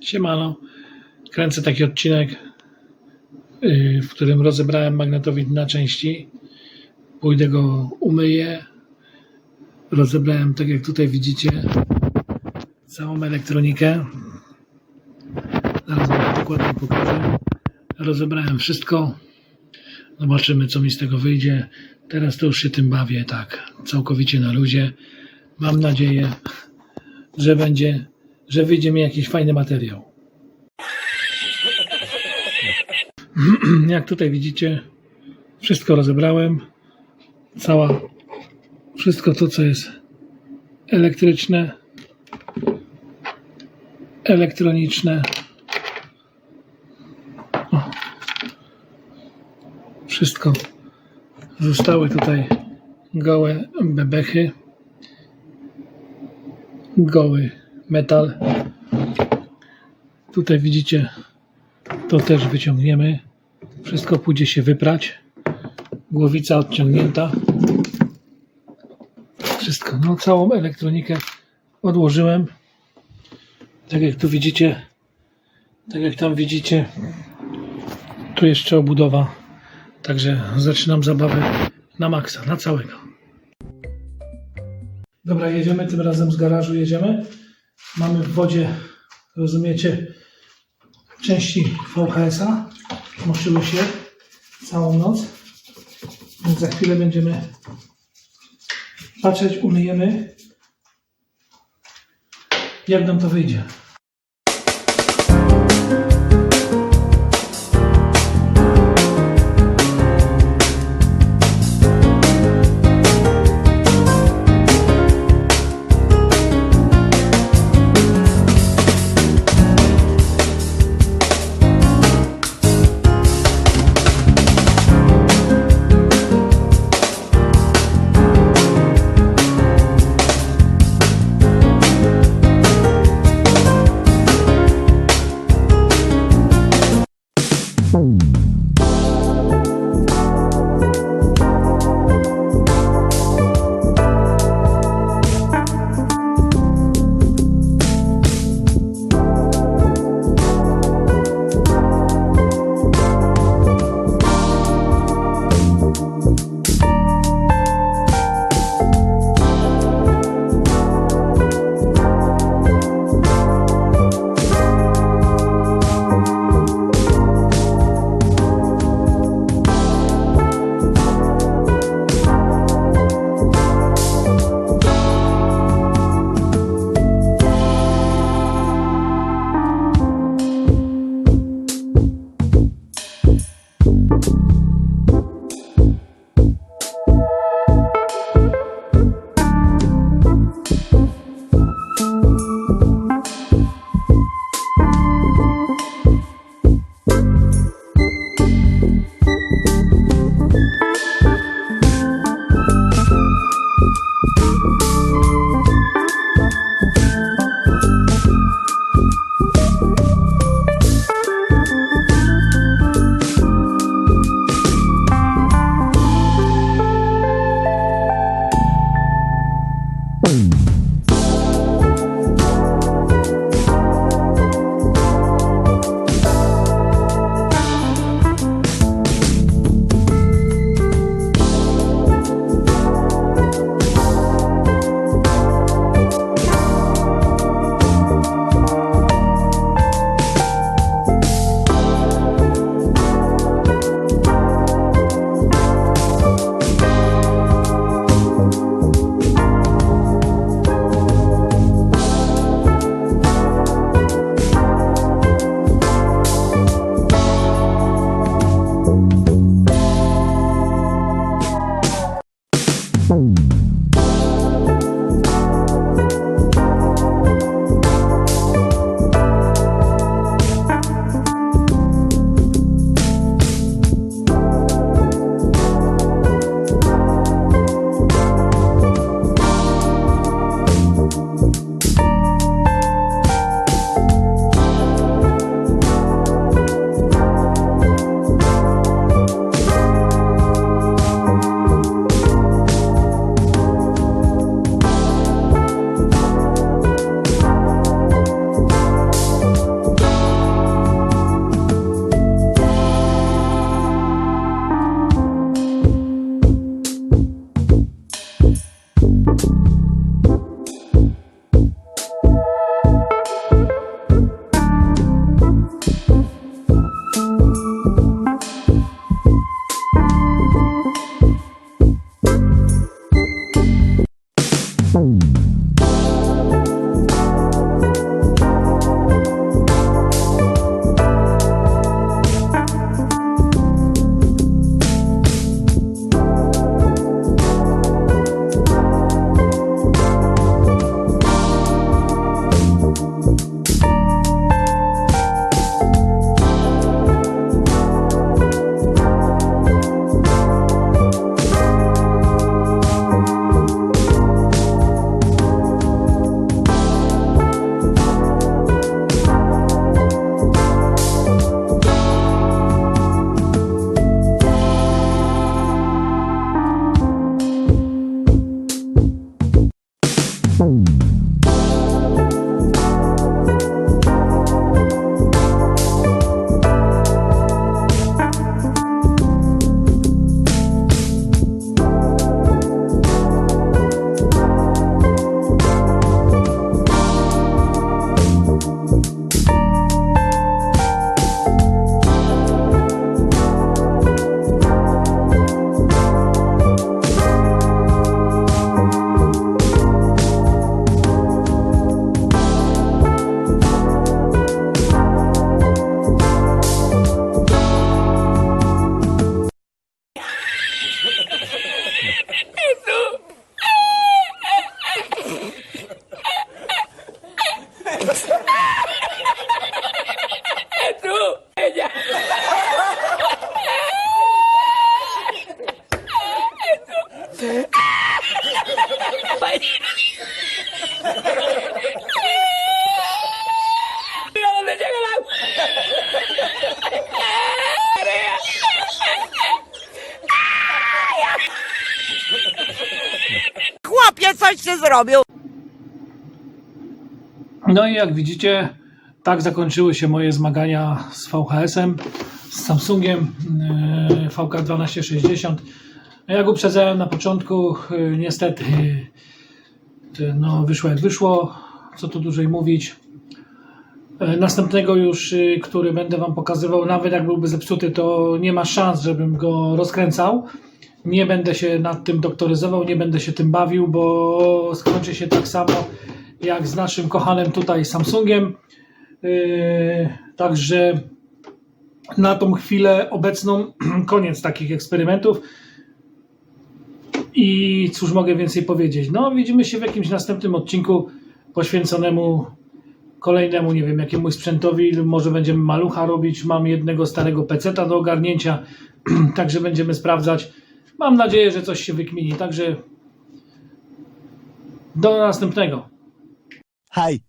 Siemano. Kręcę taki odcinek, yy, w którym rozebrałem magnetowid na części. Pójdę go umyję. Rozebrałem, tak jak tutaj widzicie, całą elektronikę. Zaraz wam dokładnie pokażę. Rozebrałem wszystko. Zobaczymy, co mi z tego wyjdzie. Teraz to już się tym bawię, tak, całkowicie na luzie. Mam nadzieję, że będzie, że wyjdzie mi jakiś fajny materiał. Jak tutaj widzicie, wszystko rozebrałem. Cała, wszystko to, co jest elektryczne, elektroniczne. O. Wszystko zostały tutaj gołe bebechy, goły metal. Tutaj widzicie, to też wyciągniemy. Wszystko pójdzie się wyprać. Głowica odciągnięta. Wszystko, no całą elektronikę odłożyłem. Tak jak tu widzicie, tak jak tam widzicie, tu jeszcze obudowa. Także zaczynam zabawę na maksa, na całego. Dobra, jedziemy, tym razem z garażu jedziemy. Mamy w wodzie, rozumiecie, części VHS-a. Moszyły się całą noc. Więc za chwilę będziemy patrzeć, umyjemy, jak nam to wyjdzie. Chłopie, coś się zrobił. No i jak widzicie, tak zakończyły się moje zmagania z VHS-em, z Samsungiem e, VK1260. No jak uprzedzałem na początku, e, niestety no, wyszło jak wyszło, co tu dłużej mówić. Yy, Następnego już, yy, który będę Wam pokazywał, nawet jak byłby zepsuty, to nie ma szans, żebym go rozkręcał. Nie będę się nad tym doktoryzował, nie będę się tym bawił, bo skończy się tak samo jak z naszym kochanym tutaj Samsungiem. Yy, Także na tą chwilę obecną koniec takich eksperymentów. I cóż mogę więcej powiedzieć? No, widzimy się w jakimś następnym odcinku poświęconemu kolejnemu, nie wiem, jakiemuś sprzętowi. Może będziemy malucha robić. Mam jednego starego peceta do ogarnięcia, także będziemy sprawdzać. Mam nadzieję, że coś się wykmini. Także do następnego. Hi.